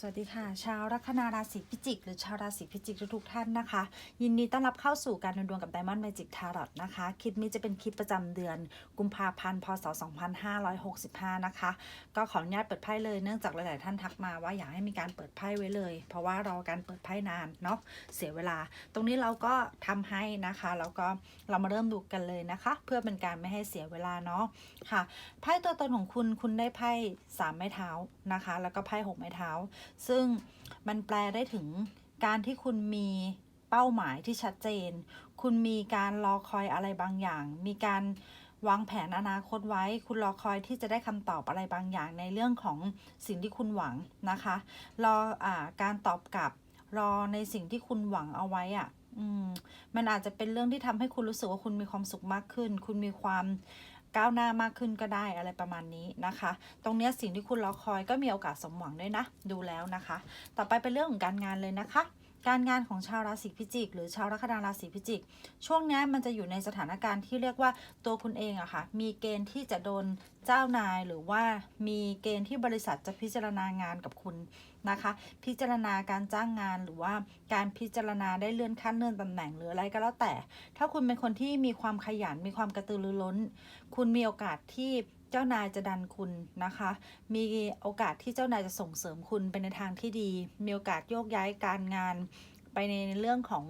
สวัสดีค่ะ ชาวลัคนาราศีพิจิก หรือชาวราศีพิจิกทุกท่านนะคะ ยินดีต้อนรับเข้าสู่การดูดวงกับ Diamond Magic Tarot นะคะ คลิปนี้จะเป็นคลิปประจำเดือน กุมภาพันธ์พศ 2565 นะคะ ก็ขออนุญาตเปิดไพ่เลยเนื่องจากหลาย ๆ ท่านทักมาว่าอยากให้มีการเปิดไพ่ไว้เลย เพราะว่ารอการเปิดไพ่นานเนาะเสียเวลา ตรงนี้เราก็ทำให้นะคะแล้วก็เรามาเริ่มดูกันเลยนะคะ เพื่อเป็นการไม่ให้เสียเวลาเนาะ ค่ะไพ่ตัวตนของคุณคุณได้ไพ่สามไม้เท้านะคะ แล้วก็ไพ่หกไม้เท้า ซึ่งมันแปลได้ถึงการที่คุณมีเป้าหมายที่ชัดเจน คุณมีการรอคอยอะไรบางอย่าง มีการวางแผนอนาคตไว้ คุณรอคอยที่จะได้คำตอบอะไรบางอย่างในเรื่องของสิ่งที่คุณหวังนะคะ รออาการตอบกลับ รอในสิ่งที่คุณหวังเอาไว้อะ่ะอืมมันอาจจะเป็นเรื่องที่ทำให้คุณรู้สึกว่าคุณมีความสุขมากขึ้น คุณมีความ ก้าวหน้ามากขึ้นก็ได้อะไรประมาณนี้นะคะ ตรงเนี้ยสิ่งที่คุณรอคอยก็มีโอกาสสมหวังด้วยนะ ดูแล้วนะคะ ต่อไปเป็นเรื่องของการงานเลยนะคะการงานของชาวราศีพิจิก หรือชาวลัคนาราศีพิจิก ช่วงเนี้ยมันจะอยู่ในสถานการณ์ที่เรียกว่าตัวคุณเองอะค่ะ มีเกณฑ์ที่จะโดนเจ้านายหรือว่ามีเกณฑ์ที่บริษัทจะพิจารณางานกับคุณ นะคะ พิจารณาการจ้างงานหรือว่าการพิจารณาได้เลื่อนขั้นเลื่อนตำแหน่งหรืออะไรก็แล้วแต่ ถ้าคุณเป็นคนที่มีความขยันมีความกระตือรือร้น คุณมีโอกาสที่เจ้านายจะดันคุณนะคะ มีโอกาสที่เจ้านายจะส่งเสริมคุณไปในทางที่ดี มีโอกาสโยกย้ายการงาน ไปในเรื่องของ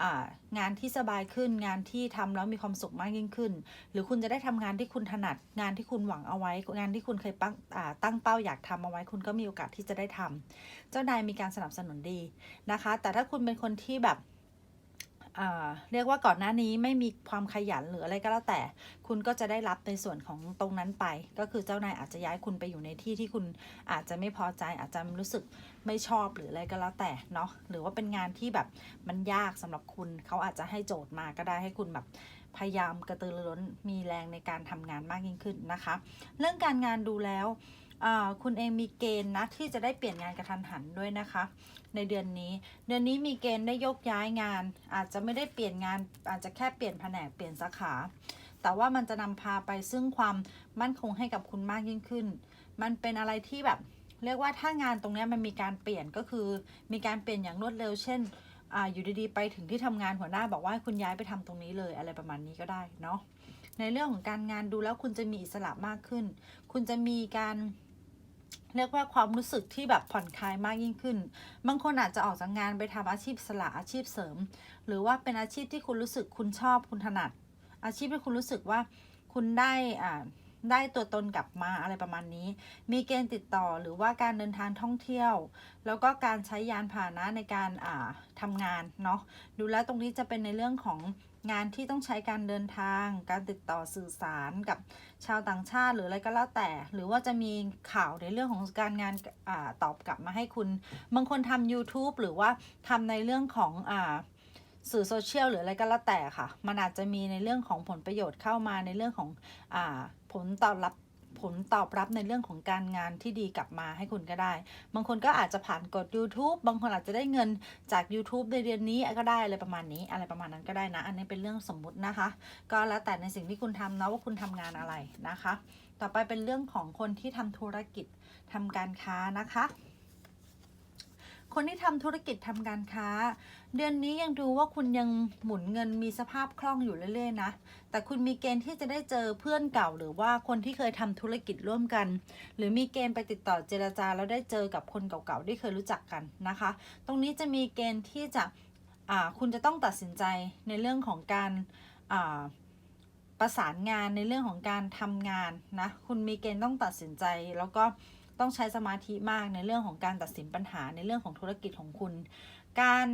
องานที่สบายขึ้น งานที่ทำแล้วมีความสุขมากยิ่งขึ้น หรือคุณจะได้ทำงานที่คุณถนัด งานที่คุณหวังเอาไว้ งานที่คุณเคยตั้งตั้งเป้าอยากทำเอาไว้ คุณก็มีโอกาสที่จะได้ทำเจ้านายมีการสนับสนุนดีนะคะ แต่ถ้าคุณเป็นคนที่แบบ เรียกว่าก่อนหน้านี้ไม่มีความขยันหรืออะไรก็แล้วแต่ คุณก็จะได้รับในส่วนของตรงนั้นไป ก็คือเจ้านายอาจจะย้ายคุณไปอยู่ในที่ที่คุณอาจจะไม่พอใจอาจจะรู้สึกไม่ชอบหรืออะไรก็แล้วแต่เนาะหรือว่าเป็นงานที่แบบมันยากสำหรับคุณเขาอาจจะให้โจทย์มาก็ได้ให้คุณแบบพยายามกระตือรือร้นมีแรงในการทำงานมากยิ่งขึ้นนะคะ เรื่องการงานดูแล้ว คุณเองมีเกณฑ์นะที่จะได้เปลี่ยนงานกระทันหันด้วยนะคะ ในเดือนนี้ เดือนนี้มีเกณฑ์ได้ยกย้ายงาน อาจจะไม่ได้เปลี่ยนงาน อาจจะแค่เปลี่ยนแผนกเปลี่ยนสาขา แต่ว่ามันจะนำพาไปซึ่งความมั่นคงให้กับคุณมากยิ่งขึ้น มันเป็นอะไรที่แบบ เรียกว่าถ้างานตรงนี้มันมีการเปลี่ยนก็คือ มีการเปลี่ยนอย่างรวดเร็ว เช่นออยู่ดีๆไปถึงที่ทำงานหัวหน้าบอกว่าคุณย้ายไปทำตรงนี้เลยอะไรประมาณนี้ก็ได้เนาะในเรื่องของการงานดูแล้วคุณจะมีอิสระมากขึ้น คุณจะมีการ เรียกว่าความรู้สึกที่แบบผ่อนคลายมากยิ่งขึ้น บางคนอาจจะออกจากงานไปทำอาชีพสระอาชีพเสริม หรือว่าเป็นอาชีพที่คุณรู้สึกคุณชอบคุณถนัด อาชีพที่คุณรู้สึกว่าคุณได้อ่าได้ตัวตนกลับมาอะไรประมาณนี้ มีเกณฑ์ติดต่อหรือว่าการเดินทางท่องเที่ยว แล้วก็การใช้ยานพาหนะในการอ่าทำงานเนาะ ดูแล้วตรงนี้จะเป็นในเรื่องของ งานที่ต้องใช้การเดินทาง การติดต่อสื่อสารกับชาวต่างชาติหรืออะไรก็แล้วแต่ หรือว่าจะมีข่าวในเรื่องของการงานอตอบกลับมาให้คุณ บางคนทำ YouTube หรือว่าทำในเรื่องของอสื่อโซเชียลหรืออะไรก็แล้วแต่ค่ะ มันอาจจะมีในเรื่องของผลประโยชน์เข้ามาในเรื่องของอผลตอบรับ ผลตอบรับในเรื่องของการงานที่ดีกลับมาให้คุณก็ได้ บางคนก็อาจจะผ่านกด YouTube บางคนอาจจะได้เงินจาก YouTube ในเดือนนี้ก็ได้อะไรประมาณนี้ อะไรประมาณนั้นก็ได้นะ อันนี้เป็นเรื่องสมมุตินะคะ ก็แล้วแต่ในสิ่งที่คุณทำนะว่าคุณทำงานอะไรนะคะ ต่อไปเป็นเรื่องของคนที่ทำธุรกิจทำการค้านะคะ คนที่ทำธุรกิจทำการค้า เดือนนี้ยังดูว่าคุณยังหมุนเงินมีสภาพคล่องอยู่เรื่อยๆนะแต่คุณมีเกณฑ์ที่จะได้เจอเพื่อนเก่า หรือว่าคนที่เคยทำธุรกิจร่วมกัน หรือมีเกณฑ์ไปติดต่อเจรจาแล้วได้เจอกับคนเก่าๆที่เคยรู้จักกันนะคะ ตรงนี้จะมีเกณฑ์ที่จะคุณจะต้องตัดสินใจในเรื่องของการประสานงานในเรื่องของการทำงานนะคุณมีเกณฑ์ต้องตัดสินใจแล้วก็ ต้องใช้สมาธิมากในเรื่องของการตัดสินปัญหาในเรื่องของธุรกิจของคุณ การ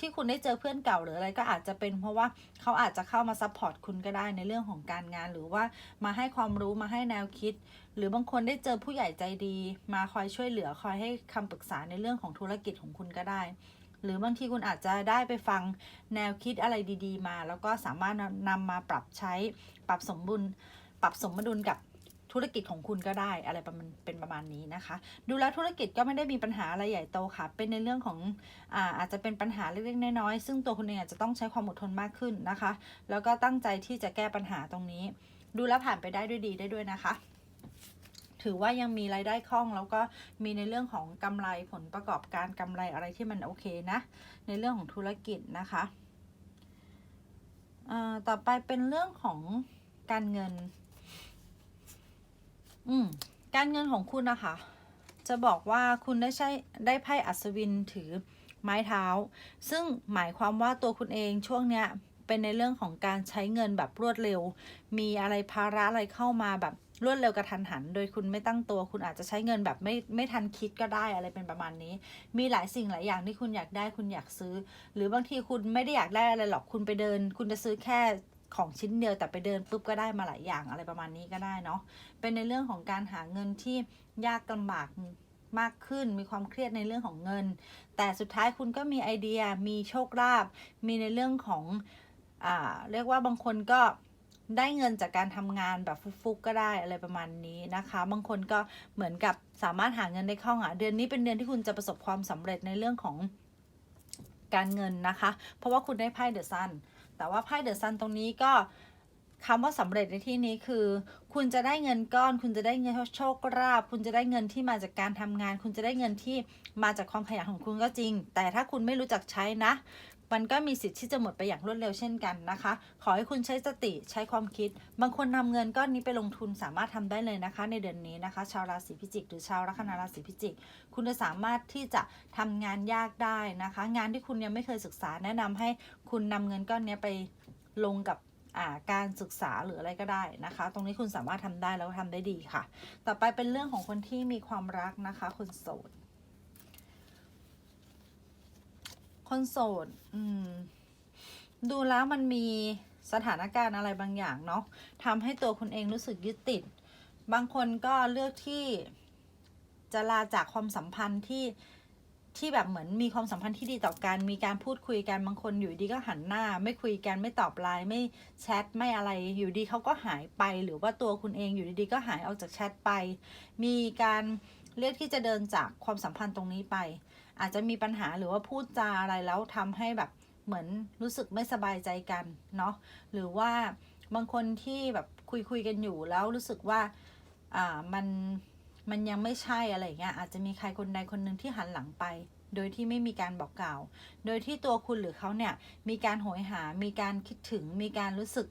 ที่คุณได้เจอเพื่อนเก่าหรืออะไรก็อาจจะเป็นเพราะว่าเขาอาจจะเข้ามาซัพพอร์ตคุณก็ได้ในเรื่องของการงาน หรือว่ามาให้ความรู้มาให้แนวคิด หรือบางคนได้เจอผู้ใหญ่ใจดี มาคอยช่วยเหลือคอยให้คำปรึกษาในเรื่องของธุรกิจของคุณก็ได้ หรือบางทีคุณอาจจะได้ไปฟังแนวคิดอะไรดี ๆ มา แล้วก็สามารถนำมาปรับใช้ปรับสมบุญปรับสมดุลกับ ธุรกิจของคุณก็ได้อะไรประมาณเป็นประมาณนี้นะคะ ดูแลธุรกิจก็ไม่ได้มีปัญหาอะไรใหญ่โตค่ะ เป็นในเรื่องของอาอาจจะเป็นปัญหาเล็กๆน้อยๆซึ่งตัวคุณเองอาจจะต้องใช้ความอดทนมากขึ้นนะคะ แล้วก็ตั้งใจที่จะแก้ปัญหาตรงนี้ ดูแลผ่านไปได้ด้วยดีได้ด้วยนะคะถือว่ายังมีรายได้คล่องแล้วก็มีในเรื่องของกำไรผลประกอบการกำไรอะไรที่มันโอเคนะ ในเรื่องของธุรกิจนะคะต่อไปเป็นเรื่องของการเงิน อืมการเงินของคุณนะคะ จะบอกว่าคุณได้ใช้ได้ไพ่อัศวินถือไม้เท้า ซึ่งหมายความว่าตัวคุณเองช่วงเนี้ยเป็นในเรื่องของการใช้เงินแบบรวดเร็ว มีอะไรภาระอะไรเข้ามาแบบรวดเร็วกระทันหัน โดยคุณไม่ตั้งตัว คุณอาจจะใช้เงินแบบไม่ไม่ทันคิดก็ได้อะไรเป็นประมาณนี้ มีหลายสิ่งหลายอย่างที่คุณอยากได้คุณอยากซื้อ หรือบางทีคุณไม่ได้อยากได้อะไรหรอกคุณไปเดิน คุณจะซื้อแค่ ของชิ้นเดียวแต่ไปเดินปุ๊บก็ได้มาหลายอย่างอะไรประมาณนี้ก็ได้เนาะเป็นในเรื่องของการหาเงินที่ยากลำบากมากขึ้น มีความเครียดในเรื่องของเงิน แต่สุดท้ายคุณก็มีไอเดียมีโชคลาภมีในเรื่องของอ่าเรียกว่าบางคนก็ได้เงินจากการทำงานแบบฟุกๆก็ได้อะไรประมาณนี้นะคะ บางคนก็เหมือนกับสามารถหาเงินได้คล่องอะเดือนนี้เป็นเดือนที่คุณจะประสบความสำเร็จในเรื่องของการเงินนะคะ เพราะว่าคุณได้ไพ่เดอะซัน แต่ว่าไพ่เดอะซันตรงนี้ก็คำว่าสำเร็จในที่นี้คือ คุณจะได้เงินก้อน คุณจะได้เงินโชคลาภคุณจะได้เงินที่มาจากการทำงาน คุณจะได้เงินที่มาจากความขยันของคุณก็จริง แต่ถ้าคุณไม่รู้จักใช้นะ มันก็มีสิทธิ์ที่จะหมดไปอย่างรวดเร็วเช่นกันนะคะ ขอให้คุณใช้สติใช้ความคิด บางคนนำเงินก้อนนี้ไปลงทุนสามารถทำได้เลยนะคะ ในเดือนนี้นะคะ ชาวราศีพิจิก หรือชาวลัคนาราศีพิจิก คุณจะสามารถที่จะทำงานยากได้นะคะ งานที่คุณยังไม่เคยศึกษาแนะนำให้คุณนำเงินก้อนนี้ไปลงกับาการศึกษาหรืออะไรก็ได้นะคะ ตรงนี้คุณสามารถทำได้แล้วก็ทำได้ดีค่ะ ต่อไปเป็นเรื่องของคนที่มีความรักนะคะคนโสด คนโสด อืม ดูแล้วมันมีสถานการณ์อะไรบางอย่างเนาะทำให้ตัวคุณเองรู้สึกยึดติด บางคนก็เลือกที่จะลาจากความสัมพันธ์ที่ที่แบบเหมือนมีความสัมพันธ์ที่ดีต่อกัน มีการพูดคุยกัน บางคนอยู่ดีก็หันหน้า ไม่คุยกัน ไม่ตอบไลน์ ไม่แชท ไม่อะไร อยู่ดีเขาก็หายไป หรือว่าตัวคุณเองอยู่ดีๆก็หายออกจากแชทไป มีการเลือกที่จะเดินจากความสัมพันธ์ตรงนี้ไป อาจจะมีปัญหาหรือว่าพูดจาอะไรแล้วทำให้แบบเหมือนรู้สึกไม่สบายใจกันเนาะหรือว่าบางคนที่แบบคุยคุยกันอยู่แล้วรู้สึกว่าอ่ามันมันยังไม่ใช่อะไรเงี้ยอาจจะมีใครคนใดคนหนึ่งที่หันหลังไป โดยที่ไม่มีการบอกกล่าว โดยที่ตัวคุณหรือเขาเนี่ยมีการโหยหา มีการคิดถึง มีการรู้สึก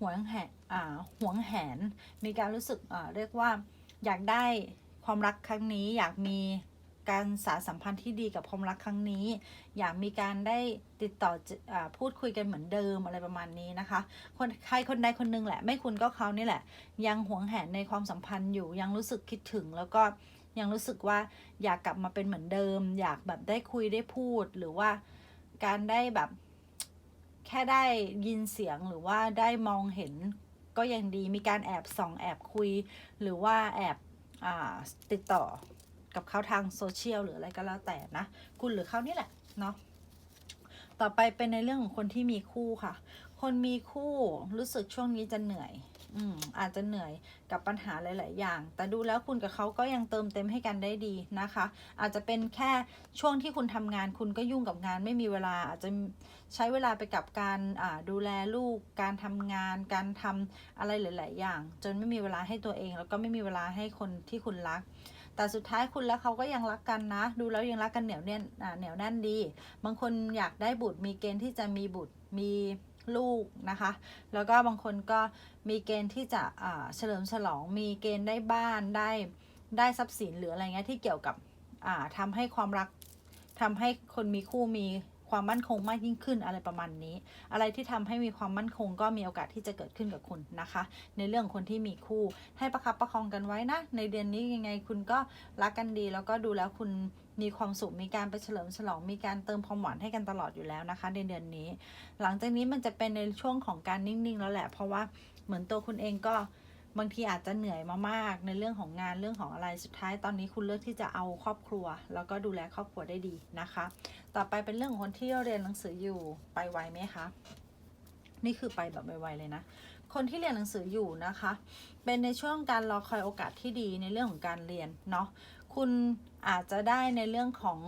หวงแหนอ่าหวงแหน มีการรู้สึกเรียกว่าอยากได้ความรักครั้งนี้อยากมี การสารสัมพันธ์ที่ดีกับความรักครั้งนี้ อยากมีการได้ติดต่ออพูดคุยกันเหมือนเดิมอะไรประมาณนี้นะคะ คนใครคนใดคนหนึงแหละ ไม่คุณก็เขานี่แหละ ยังหวงแหนในความสัมพันธ์อยู่ ยังรู้สึกคิดถึงแล้วก็ยังรู้สึกว่าอยากกลับมาเป็นเหมือนเดิม อยากแบบได้คุยได้พูดหรือว่าการได้แบบแค่ได้ยินเสียงหรือว่าได้มองเห็นก็ยังดีมีการแอบส่องแอบคุย หรือว่าแอบอติดต่อ กับเขาทางโซเชียลหรืออะไรก็แล้วแต่นะ คุณหรือเขานี่แหละเนาะต่อไปเป็นในเรื่องของคนที่มีคู่ค่ะ คนมีคู่รู้สึกช่วงนี้จะเหนื่อย อืมอาจจะเหนื่อยกับปัญหาหลาย ๆ อย่าง แต่ดูแล้วคุณกับเขาก็ยังเติมเต็มให้กันได้ดีนะคะ อาจจะเป็นแค่ช่วงที่คุณทำงานคุณก็ยุ่งกับงานไม่มีเวลา อาจจะใช้เวลาไปกับการดูแลลูก การทำงาน การทำอะไรหลาย ๆ อย่าง จนไม่มีเวลาให้ตัวเอง แล้วก็ไม่มีเวลาให้คนที่คุณรัก แต่สุดท้ายคุณและเขาก็ยังรักกันนะ ดูแล้วยังรักกันเหนียวแน่นเหนียวแน่นดี บางคนอยากได้บุตร มีเกณฑ์ที่จะมีบุตรมีลูกนะคะ แล้วก็บางคนก็มีเกณฑ์ที่จะเฉลิมฉลอง มีเกณฑ์ได้บ้านได้ได้ทรัพย์สินหรืออะไรเงี้ยที่เกี่ยวกับทำให้ความรักทำให้คนมีคู่มี ความมั่นคงมากยิ่งขึ้นอะไรประมาณนี้ อะไรที่ทำให้มีความมั่นคงก็มีโอกาสที่จะเกิดขึ้นกับคุณนะคะ ในเรื่องคนที่มีคู่ ให้ประคับประคองกันไว้นะ ในเดือนนี้ยังไงคุณก็รักกันดี แล้วก็ดูแล้วคุณมีความสุขมีการไปเฉลิมฉลองมีการเติมความหวานให้กันตลอดอยู่แล้วนะคะ ในเดือนนี้ หลังจากนี้มันจะเป็นในช่วงของการนิ่งๆ แล้วแหละ เพราะว่าเหมือนตัวคุณเองก็ บางทีอาจจะเหนื่อยมามากในเรื่องของงานเรื่องของอะไรสุดท้ายตอนนี้คุณเลือกที่จะเอาครอบครัว แล้วก็ดูแลครอบครัวได้ดีนะคะ ต่อไปเป็นเรื่องของคนที่เรียนหนังสืออยู่ไปไวไหมคะนี่คือไปแบบไวๆเลยนะ คนที่เรียนหนังสืออยู่นะคะ เป็นในช่วงการรอคอยโอกาสที่ดีในเรื่องของการเรียนเนาะคุณอาจจะได้ในเรื่องของ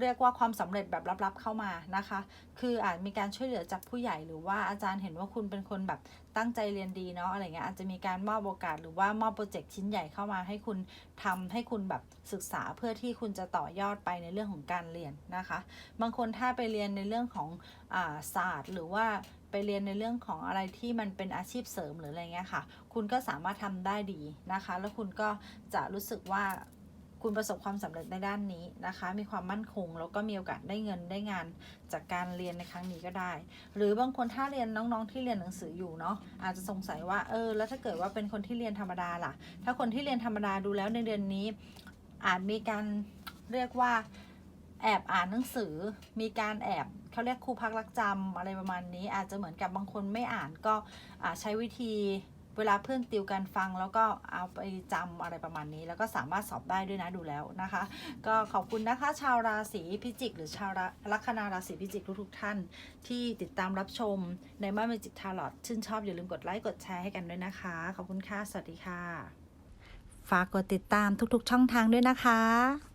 เรียกว่าความสำเร็จแบบลับๆเข้ามานะคะ คืออาจมีการช่วยเหลือจากผู้ใหญ่หรือว่าอาจารย์เห็นว่าคุณเป็นคนแบบ ตั้งใจเรียนดีเนาะอะไรเงี้ยอาจจะมีการมอบโอกาสหรือว่ามอบโปรเจกต์ชิ้นใหญ่เข้ามาให้คุณทำให้คุณแบบศึกษาเพื่อที่คุณจะต่อยอดไปในเรื่องของการเรียนนะคะ บางคนถ้าไปเรียนในเรื่องของอาศาสตร์ หรือว่าไปเรียนในเรื่องของอะไรที่มันเป็นอาชีพเสริมหรืออะไรเงี้ยค่ะ คุณก็สามารถทำได้ดีนะคะ แล้วคุณก็จะรู้สึกว่า คุณประสบความสำเร็จในด้านนี้นะคะ มีความมั่นคง แล้วก็มีโอกาสได้เงินได้งานจากการเรียนในครั้งนี้ก็ได้ หรือบางคนถ้าเรียนน้องๆที่เรียนหนังสืออยู่เนาะอาจจะสงสัยว่าเออแล้วถ้าเกิดว่าเป็นคนที่เรียนธรรมดาล่ะ ถ้าคนที่เรียนธรรมดาดูแล้วในเดือนนี้ อาจมีการเรียกว่าแอบอ่านหนังสือ มีการแอบเขาเรียกครูพักรักจำอะไรประมาณนี้ อาจจะเหมือนกับบางคนไม่อ่านก็ใช้วิธี เวลาเพื่อนติวการฟังแล้วก็เอาไปจำอะไรประมาณนี้ แล้วก็สามารถสอบได้ด้วยนะดูแล้วนะคะ ก็ขอบคุณนะคะ ชาวราศีพิจิก หรือชาวลัคนาราศีพิจิกทุกๆท่าน ที่ติดตามรับชมในบ้านเมจิกทาร์ลอตชื่นชอบอย่าลืมกดไลค์กดแชร์ให้กันด้วยนะคะ ขอบคุณค่ะ สวัสดีค่ะ ฝากกดติดตามทุกๆช่องทางด้วยนะคะ